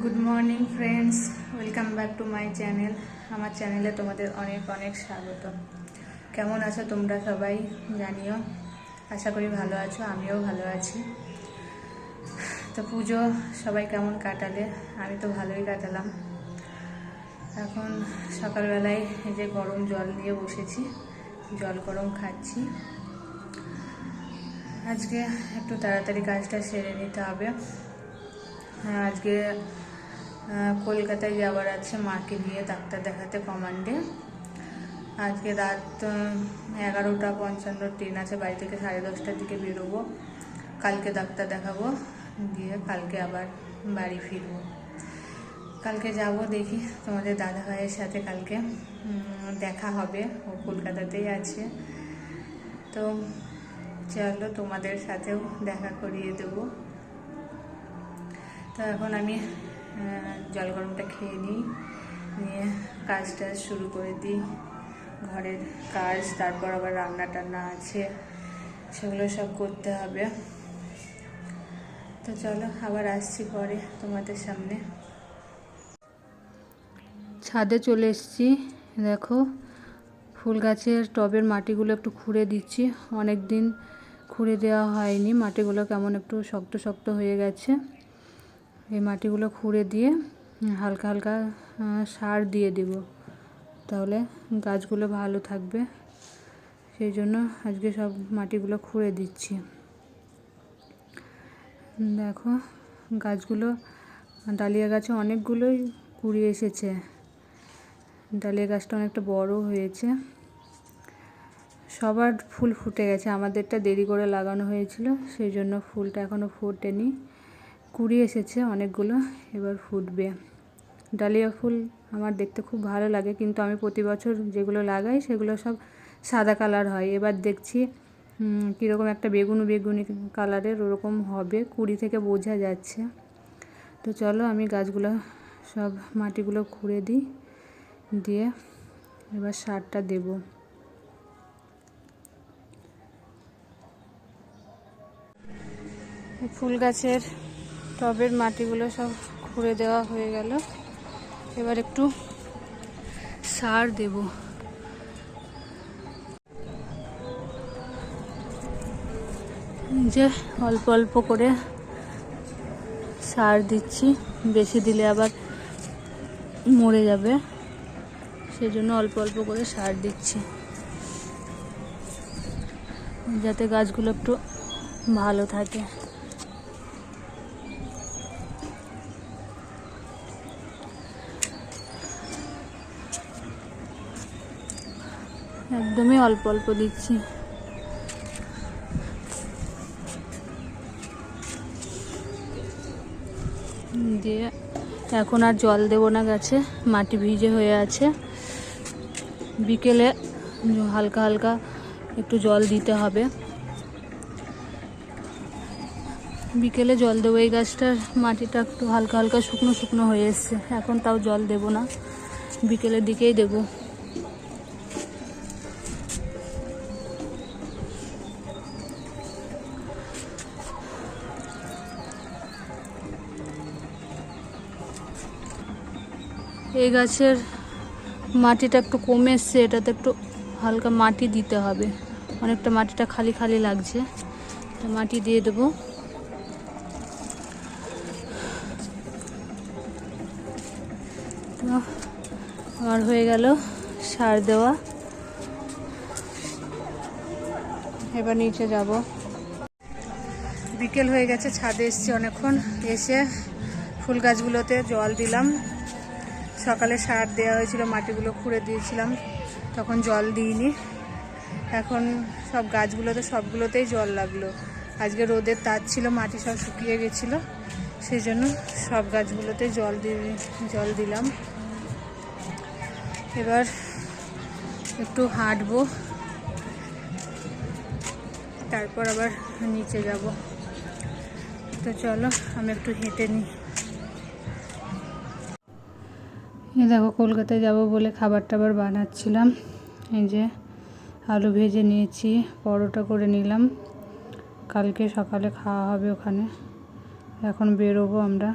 Good morning friends welcome back to my channel আমার চ্যানেলে তোমাদের অনেক অনেক স্বাগত কেমন আছো তোমরা সবাই? জানিও। আশা করি ভালো আছো, আমিও ভালো আছি। তো পুজো সবাই কেমন কাটালে? আমি তো ভালোই কাটালাম। এখন সকালবেলায় এই যে গরম জল নিয়ে বসেছি, জল গরম খাচ্ছি। আজকে একটু তাড়াতাড়ি কাজটা সেরে নিতে হবে। আজকে আহ, কলকাতায় যাওয়ার আছে মাকে নিয়ে ডাক্তার দেখাতে কমান্ডে। আজকে রাত এগারোটা পঞ্চান্ন ট্রেন আছে বাড়ি থেকে সাড়ে দশটার দিকে বেরোবো। কালকে ডাক্তার দেখাবো দিয়ে কালকে আবার বাড়ি ফিরবো। কালকে যাব দেখি তোমাদের দাদা ভাইয়ের সাথে কালকে দেখা হবে ও কলকাতাতেই আছে। তো চলো তোমাদের সাথেও দেখা করিয়ে দেবো। তো এখন আমি জল গরমটা খেয়ে নিই, নিয়ে কাজটা শুরু করে দিই, ঘরের কাজ, তারপর আবার রান্না টান্না আছে, সেগুলো সব করতে হবে। তো চলো, আবার আসছি পরে তোমাদের সামনে। ছাদে চলে এসেছি, দেখো, ফুল গাছের টবের মাটিগুলো একটু খুঁড়ে দিচ্ছি অনেক দিন খুঁড়ে দেওয়া হয়নি, মাটিগুলো কেমন একটু শক্ত শক্ত হয়ে গেছে। এই মাটিগুলো খুঁড়ে দিয়ে হালকা হালকা সার দিয়ে দিব। তাহলে গাছগুলো ভালো থাকবে। সেই জন্য আজকে সব মাটিগুলো খুঁড়ে দিচ্ছি। দেখো, গাছগুলো, ডালিয়া গাছে অনেকগুলোই কুড়ি এসেছে। ডালিয়া গাছটা অনেকটা বড় হয়েছে। সবার ফুল ফুটে গেছে। আমাদেরটা দেরি করে লাগানো হয়েছিল, সেই জন্য ফুলটা এখনও ফোটেনি। কুড়ি এসেছে অনেকগুলো, এবার ফুটবে। ডালিয়া ফুল আমার দেখতে খুব ভালো লাগে, কিন্তু আমি প্রতি বছর যেগুলো লাগাই সেগুলো সব সাদা কালার হয়। এবার দেখছি কীরকম একটা বেগুনি বেগুনি কালারের ওরকম হবে, কুড়ি থেকে বোঝা যাচ্ছে। তো চলো আমি গাছগুলো সব মাটিগুলো খুঁড়ে দিই, দিয়ে এবার সারটা দেবো। ফুল গাছের টবের মাটিগুলো সব খুঁড়ে দেওয়া হয়ে গেল। এবার একটু সার দেব। যে অল্প অল্প করে সার দিচ্ছি, বেশি দিলে আবার মরে যাবে। সেই জন্য অল্প অল্প করে সার দিচ্ছি। যাতে গাছগুলো একটু ভালো থাকে। একদমই অল্প অল্প দিচ্ছি। দিয়ে এখন আর জল দেবো না, গাছে, মাটি ভিজে হয়ে আছে। বিকেলে হালকা হালকা একটু জল দিতে হবে। বিকেলে জল দেবো, এই গাছটার মাটিটা একটু হালকা হালকা শুকনো শুকনো হয়ে এসছে। এখন তাও জল দেবো না, বিকেলের দিকেই দেবো। এই গাছের মাটিটা একটু কমে এসছে, এটাতে একটু হালকা মাটি দিতে হবে। অনেকটা মাটিটা খালি খালি লাগছে। মাটি দিয়ে দেবো। আমার হয়ে গেল সার দেওয়া। এবার নিচে যাব। বিকেল হয়ে গেছে, ছাদে এসছি অনেকক্ষণ। এসে ফুল গাছগুলোতে জল দিলাম। সকালে সার দেওয়া হয়েছিল, মাটিগুলো খুঁড়ে দিয়েছিলাম, তখন জল দিইনি। এখন সব গাছগুলোতে, সবগুলোতেই জল লাগল। আজকে রোদের তার ছিল, মাটি সব শুকিয়ে গেছিল সেই জন্য সব গাছগুলোতে জল দিয়ে জল দিলাম। এবার একটু হাঁটবো, তারপর আবার নিচে যাব। তো চলো, আমি একটু হেঁটে নিই। এই দেখো, কলকাতায় যাব বলে খাবার টাবার বানাচ্ছিলাম। এই যে আলু ভেজে নিয়েছি, পরোটা করে নিলাম। কালকে সকালে খাওয়া হবে ওখানে। এখন বেরোবো আমরা।